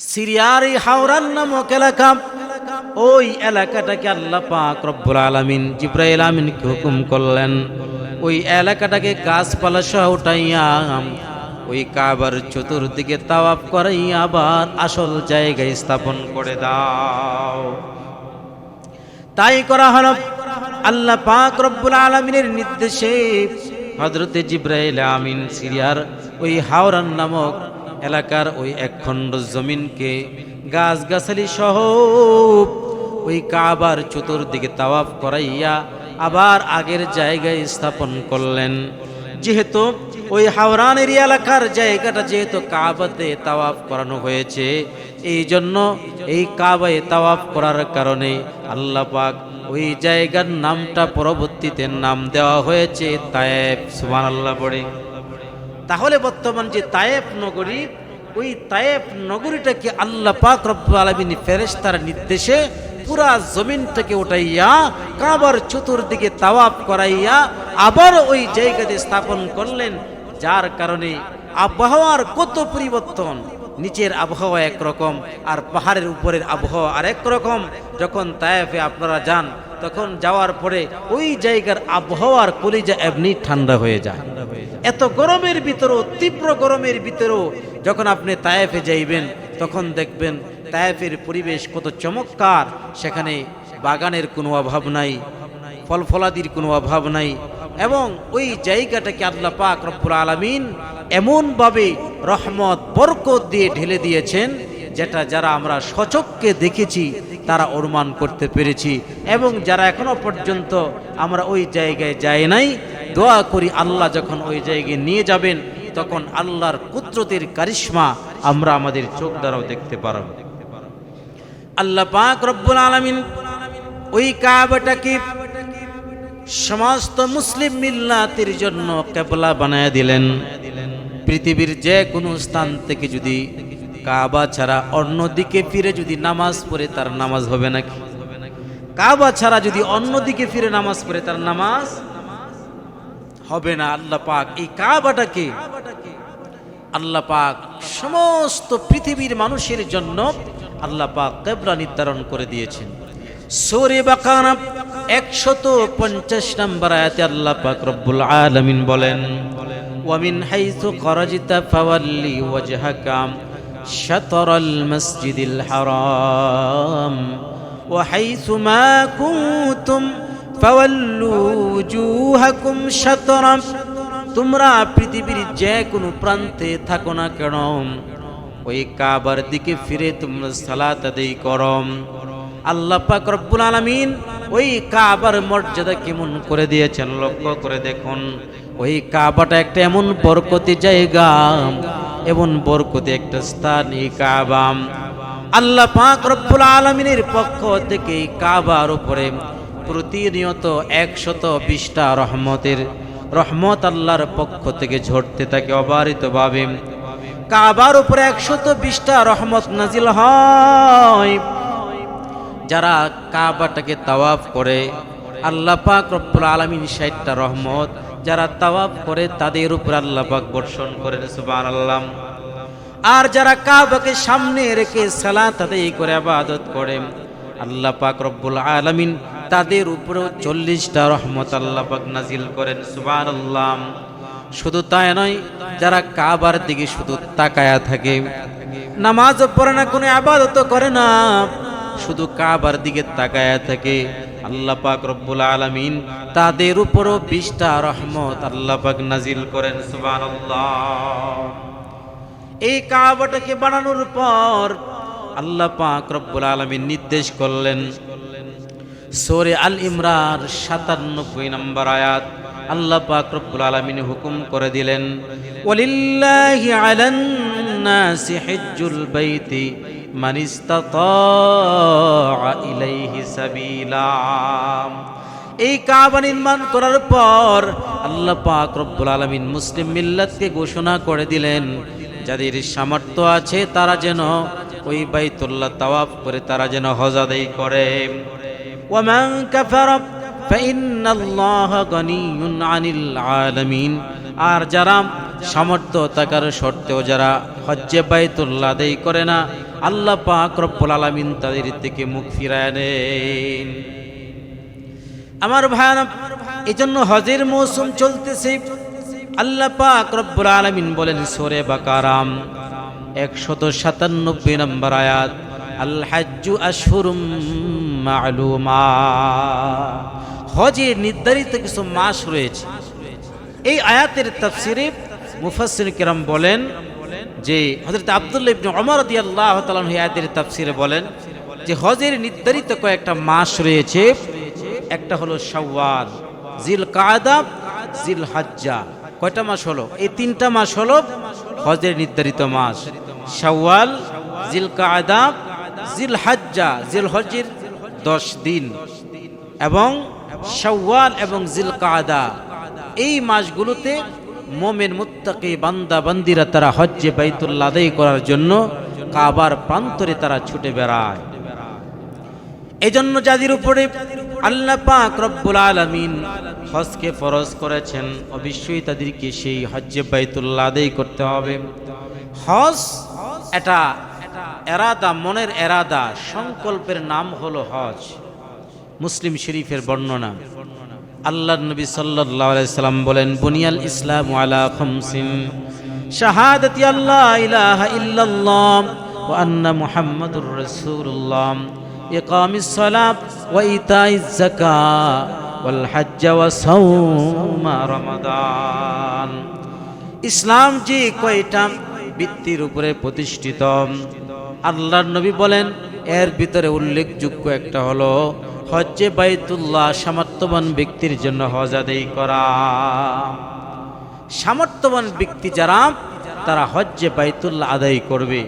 সিরিয়ার এই হাওরান নামক এলাকা। ওই এলাকাটাকে আল্লাহ পাক রব্বুল আলামিন জিব্রাইল আমিনকে হুকুম করলেন। ওই এলাকাটাকে গাছপালা সহ উঠাইয়া, ওই কাবার চতুর্দিকে তাওয়াফ করাইয়া আবার আসল জায়গায় স্থাপন করে দাও। তাই করা হলো। আল্লাহ পাক রব্বুল আলমিনের নির্দেশে হজরতে জিব্রাইল আমিন সিরিয়ার ওই হাওরান নামক এলাকার ওই একখণ্ড জমিনকে গাছগাছালি সহ ওই কাবার চতুর্দিকে তাওয়াফ করাইয়া আবার আগের জায়গায় স্থাপন করলেন। যেহেতু ওই হাওরানের এলাকার জায়গাটা যেহেতু কাবাতে তাওয়াফ করানো হয়েছে, এই জন্য এই কাবায় তাওয়াফ করার কারণে আল্লাহ পাক ওই জায়গার নামটা পরবর্তীতে নাম দেওয়া হয়েছে তায়েব সুমান আল্লাহ পড়ে। তাহলে বর্তমান যে তায়েব নগরী, ওই তায়েব নগরীটাকে আল্লাহ পাক রব্বুল আলমিন ফেরেশতার নির্দেশে পুরা জমিনটাকে উঠাইয়া, কাবার চতুর্দিকে তাওয়াফ করাইয়া আবার ওই জায়গাতে স্থাপন করলেন, যার কারণে আবহাওয়ার কত পরিবর্তন। নিচের আবহাওয়া একরকম আর পাহাড়ের উপরের আবহাওয়া আর রকম। যখন তায়েফে আপনারা যান, তখন যাওয়ার পরে ওই জায়গার আবহাওয়ার কলিজা এমনি ঠান্ডা হয়ে যায়। এত গরমের ভিতরেও, তীব্র গরমের ভিতরেও যখন আপনি তায়েফে যাইবেন, তখন দেখবেন তায়েফের পরিবেশ কত চমৎকার। সেখানে বাগানের কোনো অভাব নাই ফল ফলাদির কোনো অভাব নাই এবং ওই জায়গাটাকে আল্লাহ পাক রব্বুল আলমিন এমনভাবে রহমত, বরকত দিয়ে ঢেলে দিয়েছেন যেটা যারা আমরা সচককে দেখেছি, তারা অনুমান করতে পেরেছি। এবং যারা এখনও পর্যন্ত আমরা ওই জায়গায় যাই নাই, দোয়া করি আল্লাহ যখন ওই জায়গায় নিয়ে যাবেন, তখন আল্লাহর কুদরতের কারিশ্মা আমরা আমাদের চোখ দ্বারাও দেখতে পারব। আল্লাহ পাক রব্বুল আলমিন ওই কাবাটাকে সমস্ত মুসলিম মিল্লাতের জন্য কেবলা বানায় দিলেন। পৃথিবীর যে কোনো স্থান থেকে যদি কাবা ছাড়া অন্য দিকে ফিরে যদি নামাজ পড়ে, তার নামাজ হবে নাকি? কাবা ছাড়া যদি অন্য দিকে ফিরে নামাজ পড়ে, তার নামাজ হবে না। আল্লাহ পাক এই কাবাটাকে, আল্লাহ পাক সমস্ত পৃথিবীর মানুষের জন্য আল্লাহ পাক কেবলা নির্ধারণ করে দিয়েছেন। সোরে বাকানা একশত পঞ্চাশ নম্বর আয়াতে আল্লাহ পাক রব্বুল আলামিন বলেন ওয়ামিন হাইসু খরাজিতা ফাওয়াল্লি ওয়াজহাকা শাতরাল মসজিদিল হারাম وحيث ما كنتم فولوا وجوهكم شطرا তোমরা পৃথিবীর যে কোনো প্রান্তে থাকো না কেন ওই কাবার দিকে ফিরে তোমরা সালাত আদায় করম আল্লাহ পাক রব্বুল আলামিন ওই কাবার মর্যাদা কেমন করে দিয়েছেন লক্ষ্য করে দেখুন ওই কাবাটা একটা এমন বরকতি জায়গা, এমন বরকতি একটা স্থান এই কাবাম আল্লাহ পাক রব্বুল আলমিনের পক্ষ থেকে এই কাবার উপরে প্রতিনিয়ত একশত বিশটা রহমতের রহমত আল্লাহর পক্ষ থেকে ঝরতে থাকে অবারিতভাবে। কাবার উপরে একশত বিশটা রহমত নাজিল হয়। যারা কাবাটাকে তাওয়াফ করে, আল্লাহ পাক রব্বুল আলমিন ষাটটা রহমত যারা তাওয়াফ করে তাদের উপর আল্লাহ পাক বর্ষণ করেন সুবান আল্লাহ আর যারা কাবাকে সামনে রেখে সালাত আদায় করে, আবাদত করে, আল্লাহ পাক রব্বুল আলামিন তাদের উপরেও চল্লিশটা রহমত আল্লাহ পাক নাজিল করেন সুবান আল্লাহ শুধু তাই নয়, যারা কাবার দিকে শুধু তাকায়া থাকে নামাজও পড়ে না, কোনো আবাদত করে না, শুধু কাবার দিকে তাকায়া থাকে আল্লাহ পাক রব্বুল আলামিন তাদের উপরও বিশটা রহমত। আল্লাহ পাক নাজিল করেন সুবান এই কাবাটাকে বানানোর পর আল্লাহ পাক রব্বুল আলামিন নির্দেশ করলেন সোরে আল ইমরার সাতানব্বই নম্বর আয়াত। আল্লাহ পাক রব্বুল আলামিন হুকুম করে দিলেন ওয়ালিল্লাহি আলান নাসি হিজ্জুল বাইতি ইসতাতা ইলাইহি সাবিলা। এই কাবা নির্মাণ করার পর আল্লাহ পাক রব্বুল আলামিন মুসলিম মিল্লাতকে ঘোষণা করে দিলেন, যাদের সামর্থ্য আছে তারা যেন ওই বাইতুল্লাহ তাওয়াফ করে তারা যেন হজ করে। ওয়ামান কাফারা আলামিন। আর যারা সামর্থ্য থাকার সত্ত্বেও যারা হজ্জে বাইতুল্লাহ আদায় করে না আল্লাহ পাক রব্বুল আলামিন তাদের থেকে মুখ ফিরায় নেন। আমার ভাইয়ারা এই জন্য হজের মৌসুম চলতেছে। আল্লাহ পাক রব্বুল আলামিন বলেন, সোরে বাকারাম একশত সাতানব্বই নম্বর আয়াত আল হাজ্জু আশহুরুম মা'লুমা। হজের নির্ধারিত কিছু মাস রয়েছে। এই আয়াতের তাফসিরে মুফাসসির কিরাম বলেন যে হযরত আব্দুল্লাহ ইবনে তাআলা এই আয়াতের তাফসিরে বলেন যে হজের নির্ধারিত কয়েকটা মাস রয়েছে। একটা হলো শাওয়াল জিল কাদা জিল হাজ্জা কয়টা মাস হলো? এই তিনটা মাস হলো হজের নির্ধারিত মাস। শাওয়াল জিল কাদা জিল হাজ্জা জিল হজের দশ দিন এবং শাওয়াল এবং জিল কাদা এই মাসগুলোতে মোমেন মুত্তাকি বান্দা বান্দিরা তারা হজ্জে বাইতুল্লাহ আদায় করার জন্য কাবার প্রান্তরে তারা ছুটে বেড়ায়। এজন্য যাদের উপরে আল্লাহ পাক রব্বুল আলামিন হজকে ফরজ করেছেন, অবশ্যই তাদেরকে সেই হজ্জে বাইতুল্লাহ আদায় করতে হবে। হজ এটা এরাদা, মনের এরাদা, সংকল্পের নাম হলো হজ। মুসলিম শরীফের বর্ণনা। আল্লাহ নবী আলাইহি সাল্লাম বলেন, বুনিয়াল ইসলাম আলা খামসিন শাহাদাতি আল্লাহ ইলাহা ইল্লাল্লাহ ওয়া আন্না মুহাম্মাদুর রাসূলুল্লাহ। ইকামিস সালাত ওয়া ইতাইজ যাকাত ওয়াল হজ্জ ওয়া সাওম রমাদান। ইসলাম যে কয়টা ভিত্তির উপরে প্রতিষ্ঠিত? আল্লাহর নবী বলেন, এর ভিতরে উল্লেখযোগ্য একটা হলো হজ্জে বাইতুল্লাহ সামর্থ্যবান ব্যক্তির জন্য হজ আদায় করা। সামর্থ্যবান ব্যক্তি যারা, তারা হজ্জে বাইতুল্লাহ আদায় করবে।